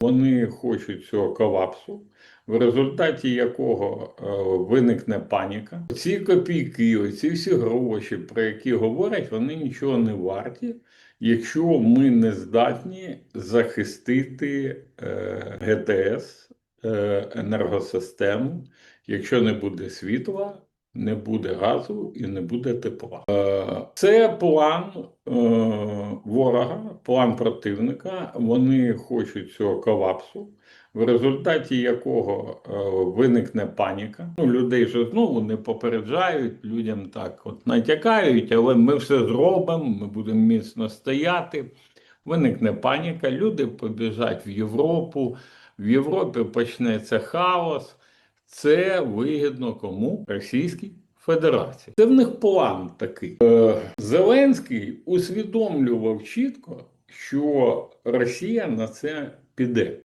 Вони хочуть цього колапсу, в результаті якого е, виникне паніка. Ці копійки, ці всі гроші, про які говорять, вони нічого не варті, якщо ми не здатні захистити е, ГТС, е, енергосистему, якщо не буде світла. Не буде газу і не буде тепла. Е, Це план е, ворога, план противника. Вони хочуть цього колапсу, в результаті якого е, виникне паніка. Ну, людей же знову не попереджають, людям так от натякають, але ми все зробимо, ми будемо міцно стояти. Виникне паніка, люди побіжать в Європу, в Європі почнеться хаос. Це вигідно кому? Російській Федерації. Це в них план такий. Е, Зеленський усвідомлював чітко, що Росія на це піде.